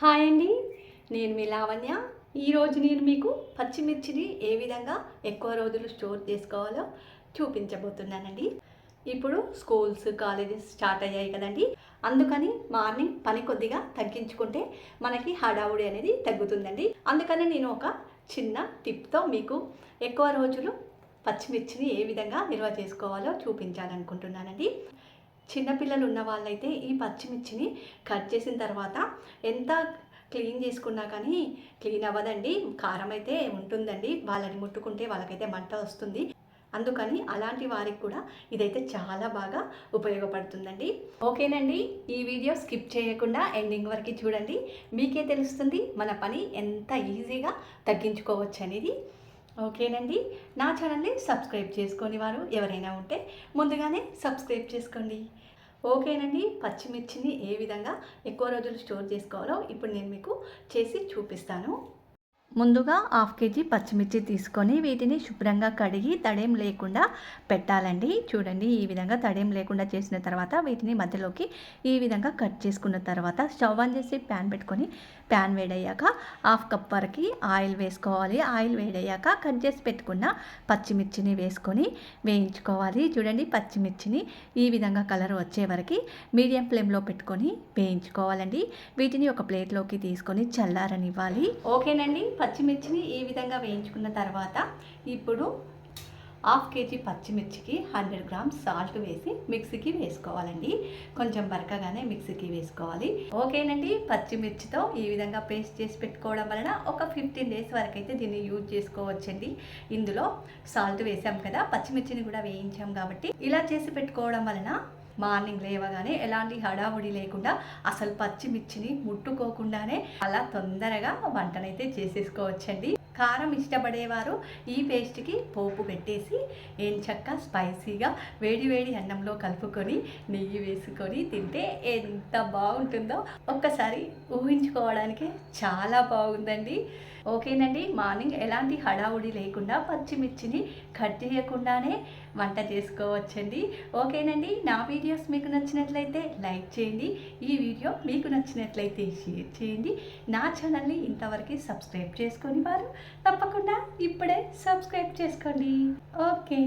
Hi అండి. నేను మీ లావణ్య. ఈరోజు నేను మీకు పచ్చిమిర్చిని ఏ విధంగా ఎక్కువ రోజులు స్టోర్ చేసుకోవాలో చూపించబోతున్నానండి. ఇప్పుడు స్కూల్స్ కాలేజెస్ స్టార్ట్ అయ్యాయి కదండి. అందుకని మార్నింగ్ పని కొద్దిగా తగ్గించుకుంటే మనకి హడావుడి అనేది తగ్గుతుందండి. అందుకని నేను ఒక చిన్న టిప్తో మీకు ఎక్కువ రోజులు పచ్చిమిర్చిని ఏ విధంగా నిల్వ చేసుకోవాలో చూపించాలనుకుంటున్నానండి. చిన్నపిల్లలు ఉన్న వాళ్ళైతే ఈ పచ్చిమిర్చిని కట్ చేసిన తర్వాత ఎంత క్లీన్ చేసుకున్నా కానీ క్లీన్ అవ్వదండి. కారం అయితే ఉంటుందండి. వాళ్ళని ముట్టుకుంటే వాళ్ళకైతే మంట వస్తుంది. అందుకని అలాంటి వారికి కూడా ఇదైతే చాలా బాగా ఉపయోగపడుతుందండి. ఓకేనండి. ఈ వీడియో స్కిప్ చేయకుండా ఎండింగ్ వరకు చూడండి. మీకే తెలుస్తుంది మన పని ఎంత ఈజీగా తగ్గించుకోవచ్చు అనేది. ఓకేనండి. నా ఛానల్ని సబ్స్క్రైబ్ చేసుకొని వారు ఎవరైనా ఉంటే ముందుగానే సబ్స్క్రైబ్ చేసుకోండి. ఓకేనండి. పచ్చిమిర్చిని ఏ విధంగా ఎక్కువ రోజులు స్టోర్ చేసుకోవాలో ఇప్పుడు నేను మీకు చేసి చూపిస్తాను. ముందుగా హాఫ్ కేజీ పచ్చిమిర్చి తీసుకొని వీటిని శుభ్రంగా కడిగి తడేం లేకుండా పెట్టాలండి. చూడండి ఈ విధంగా తడేం లేకుండా చేసిన తర్వాత వీటిని మధ్యలోకి ఈ విధంగా కట్ చేసుకున్న తర్వాత స్టవ్ ఆన్ చేసి ప్యాన్ పెట్టుకొని ప్యాన్ వేడయ్యాక హాఫ్ కప్ వరకు ఆయిల్ వేసుకోవాలి. ఆయిల్ వేడయ్యాక కట్ చేసి పెట్టుకున్న పచ్చిమిర్చిని వేసుకొని వేయించుకోవాలి. చూడండి పచ్చిమిర్చిని ఈ విధంగా కలర్ వచ్చే వరకు మీడియం ఫ్లేమ్లో పెట్టుకొని వేయించుకోవాలండి. వీటిని ఒక ప్లేట్లోకి తీసుకొని చల్లారనివ్వాలి. ఓకేనండి పచ్చిమిర్చిని ఈ విధంగా వేయించుకున్న తర్వాత ఇప్పుడు హాఫ్ కేజీ పచ్చిమిర్చికి హండ్రెడ్ గ్రామ్స్ సాల్ట్ వేసి మిక్సీకి వేసుకోవాలండి. కొంచెం బరకగానే మిక్సీకి వేసుకోవాలి. ఓకేనండి. పచ్చిమిర్చితో ఈ విధంగా పేస్ట్ చేసి పెట్టుకోవడం వలన ఒక ఫిఫ్టీన్ డేస్ వరకు అయితే దీన్ని యూజ్ చేసుకోవచ్చండి. ఇందులో సాల్ట్ వేసాం కదా. పచ్చిమిర్చిని కూడా వేయించాం కాబట్టి ఇలా చేసి పెట్టుకోవడం వలన మార్నింగ్ లేవగానే ఎలాంటి హడావుడి లేకుండా అసలు పచ్చిమిర్చిని ముట్టుకోకుండానే అలా తొందరగా వంటనైతే చేసేసుకోవచ్చండి. కారం ఇష్టపడేవారు ఈ పేస్ట్కి పోపు పెట్టేసి ఏం చక్క స్పైసీగా వేడి వేడి అన్నంలో కలుపుకొని నెయ్యి వేసుకొని తింటే ఎంత బాగుంటుందో. ఒక్కసారి ఊహించుకోవడానికి చాలా బాగుందండి. ఓకేనండి మార్నింగ్ ఎలాంటి హడావుడి లేకుండా పచ్చిమిర్చిని కట్ చేయకుండానే వంట చేసుకోవచ్చండి. ఓకేనండి నా వీడియోస్ మీకు నచ్చినట్లయితే లైక్ చేయండి. ఈ వీడియో మీకు నచ్చినట్లయితే షేర్ చేయండి. నా ఛానల్ని ఇంతవరకు సబ్స్క్రైబ్ చేసుకొని వారు తప్పకుండా ఇప్పుడే సబ్స్క్రైబ్ చేసుకోండి. ఓకే.